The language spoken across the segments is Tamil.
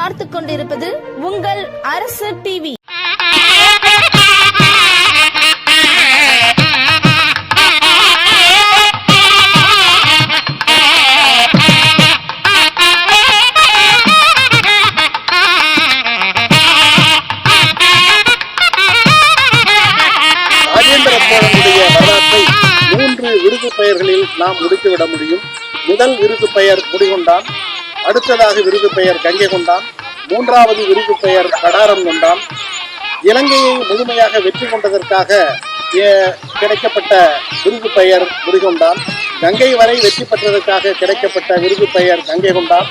பார்த்து கொண்டிருப்பது உங்கள் அரசு டிவி மூன்று விருது பெயர்களில் நாம் முடித்துவிட முடியும். முதல் விருது பெயர் முடிகொண்டான் அடுத்ததாக விருது பெயர் கங்கை கொண்டான். மூன்றாவது விருது பெயர் கடாரம் கொண்டான். இலங்கையை முழுமையாக வெற்றி கொண்டதற்காக ஏ- கிடைக்கப்பட்ட விருது பெயர் முருகொண்டான் கங்கை வரை வெற்றி பெற்றதற்காக கிடைக்கப்பட்ட விருது பெயர் கங்கை கொண்டான்.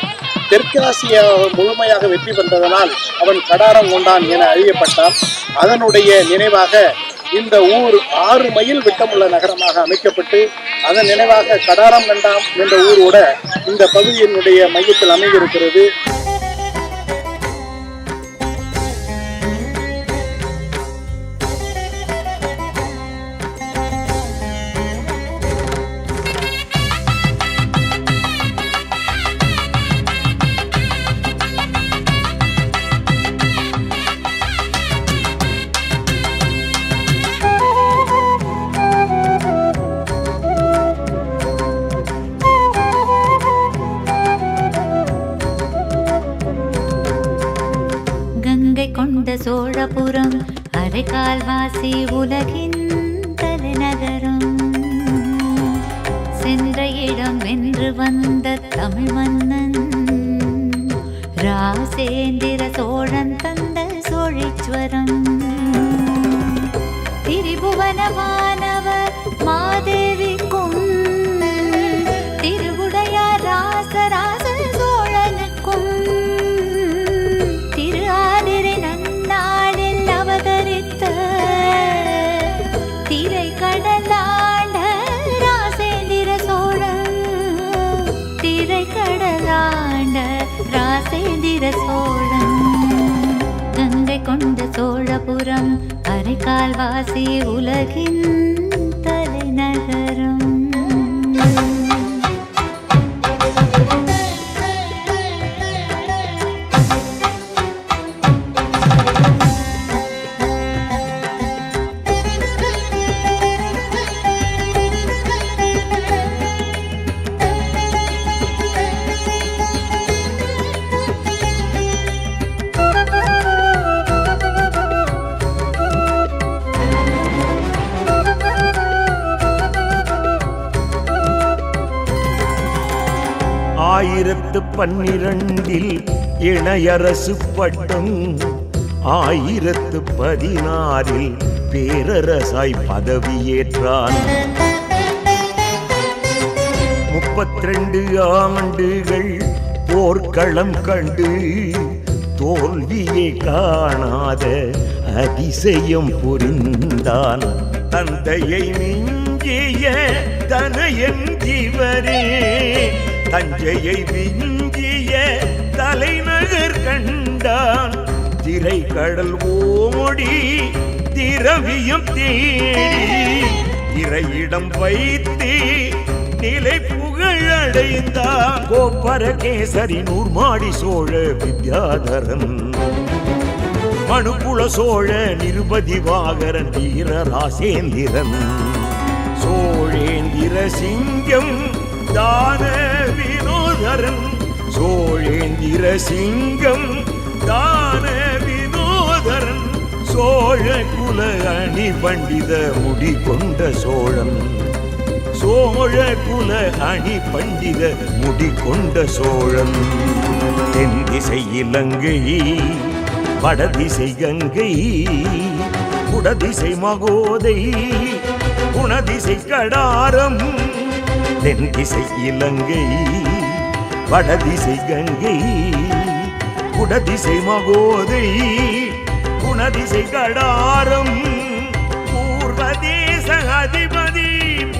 தெற்காசிய முழுமையாக வெற்றி பெற்றதனால் அவன் கடாரம் கொண்டான் என அறியப்பட்டான். அதனுடைய நினைவாக இந்த ஊர் ஆறு மைல் விட்டமுள்ள நகரமாக அமைக்கப்பட்டு அதன் நினைவாக கடாரம் கண்டாம் என்ற ஊரோட இந்த பகுதியினுடைய மையத்தில் அமைந்திருக்கிறது. சோழபுரம் அரைக்கால்வாசி உலகின் தலைநகரம். சென்ற இடம் வென்று வந்த தமிழ் மன்னன். ராசேந்திர சோழன் தந்த சோழீஸ்வரம். திரிபுவனமானவர் மாதே புறம் அரைக்கால்வாசி உலகின் தலைநகரம். ஆயிரத்து பன்னிரண்டில் இணையரசு பட்டம் ஆயிரத்து பதினாறில் பேரரசாய் பதவியேற்றான். முப்பத்திரண்டு ஆண்டுகள் போர்க்களம் கண்டு தோல்வியை காணாத அதிசயம் புரிந்தான். தந்தையை மிஞ்சிய தனையன் ஜீவரே தஞ்சையை விஞ்சிய தலைநகர் கண்டான். திரை கடல் ஓடி திரவியம் தேடி இறையிடம் வைத்து நிலை புகழடைந்தான் கோப்பர கேசரி நூர்மாடி சோழ வித்யாதரன். மனுகுல சோழ நிருபதி வாகரன் வீர சோழேந்திர சிங்கம் தான வினோதரன் சோழேந்திர சிங்கம் தான வினோதரன் சோழ குல அணி பண்டித முடி கொண்ட சோழன். சோழ குல அணி பண்டித முடி கொண்ட சோழன். தென் திசை இலங்கை வடதிசை கங்கை குடதிசை மகோதை குணதிசை கடாரம் தென் திசை இலங்கை வடதிசை கங்கை குடதிசை மகோதை குணதிசை கடாரம் பூர்வதேச அதிபதி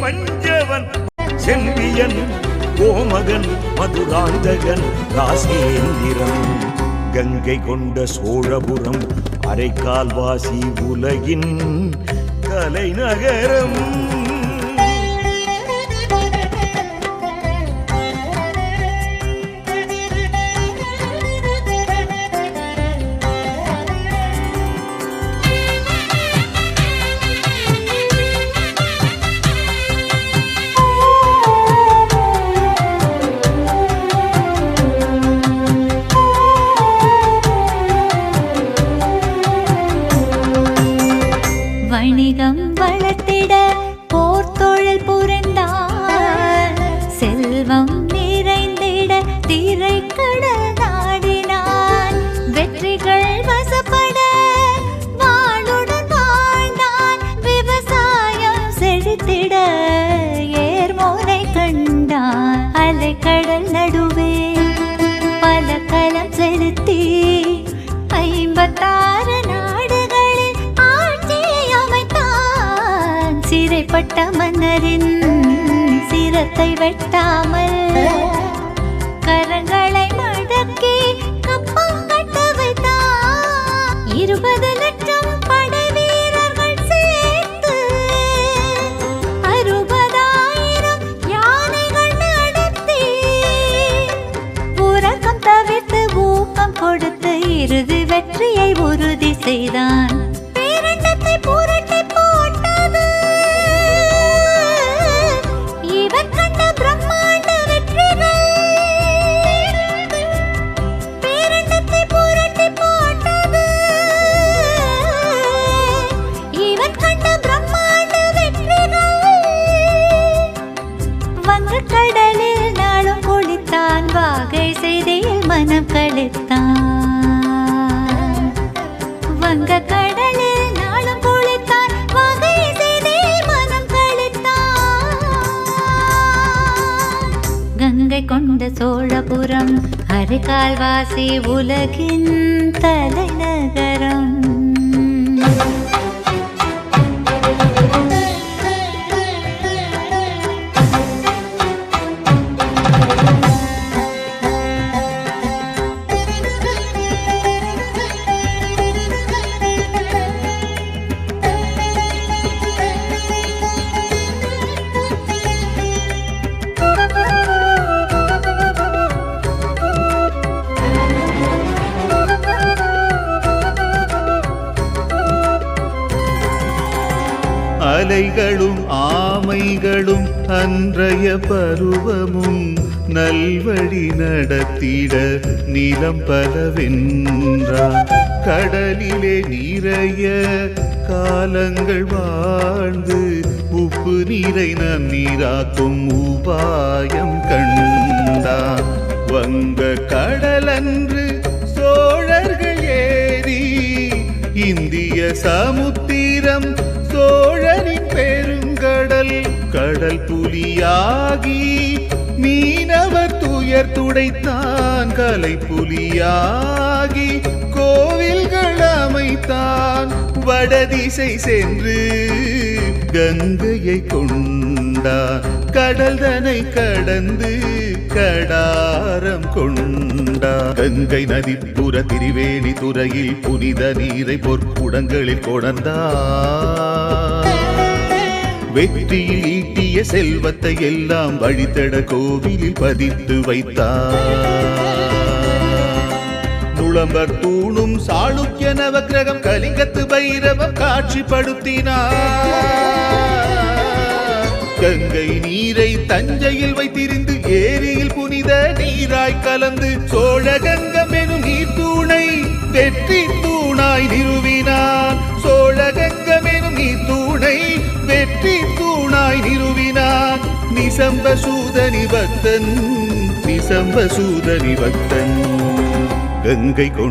பஞ்சவன் செம்பியன் கோமகன் மதுராந்தகன் ராசேந்திரன். கங்கை கொண்ட சோழபுரம் அரைக்கால்வாசி உலகின் தலைநகரம் பட்ட மன்னரின் சிரத்தை வெட்டாமல் கரங்களை மடக்கி கப்பம் கட்ட வைத்தான் இருபது லட்சம் படை வீரர்கள் சேர்த்து அறுபதாயிரம் யானைகள் நடத்தி உறக்கம் தவிர்த்து ஊக்கம் கொடுத்து இறுதி வெற்றியை உறுதி செய்தான். கடலில் நாளும் குளித்தான் வாகை செய்தியில் மனம் கழித்தான். வங்க கடலில் நாளும் குளித்தான் வாகை செய்தியில் மனம் கழித்தான். கங்கை கொண்ட சோழபுரம் அரைக்கால்வாசி உலகின் தலைநகரம் அலைகளும் ஆமைகளும் அன்றைய பருவமும் நல்வழி நடத்திட நிலம் பலவென்றார் கடலிலே நிறைய காலங்கள் வாழ்ந்து உப்பு நீரை நம் நீராக்கும் உபாயம் கண்டார் வங்க கடலன்று சோழர்கள் ஏறி இந்திய சமுத்திரம் சோழரின் பெருங்கடல். கடல் புலியாகி மீனவர் துயர் துடைத்தான். கலை புலியாகி கோவில்கள் அமைத்தான். வடதிசை சென்று கங்கையை கொண்டார். கடல் தனை கடந்து கடாரம் கொண்டார். கங்கை நதிப்புற திரிவேணி துறையில் புனித நீரை பொற்குடங்களில் கொணர்ந்தார். வெற்றியில் ஈட்டிய செல்வத்தை எல்லாம் வழித்தட கோவிலில் பதித்து வைத்தார். நுளம்பர் தூணும் சாளுக்கிய நவக்கிரகம் கலிங்கத்து பைரவம் காட்சிப்படுத்தினார். கங்கை நீரை தஞ்சையில் வைத்திருந்து ஏரியில் புனித நீராய் கலந்து சோழகங்கம் எனும் நீர் தூணை வெற்றி தூணாய் நிறு நிசம்பசூதனி பக்தன் நிசம்பசூதனி பக்தன். கங்கை கொண்டு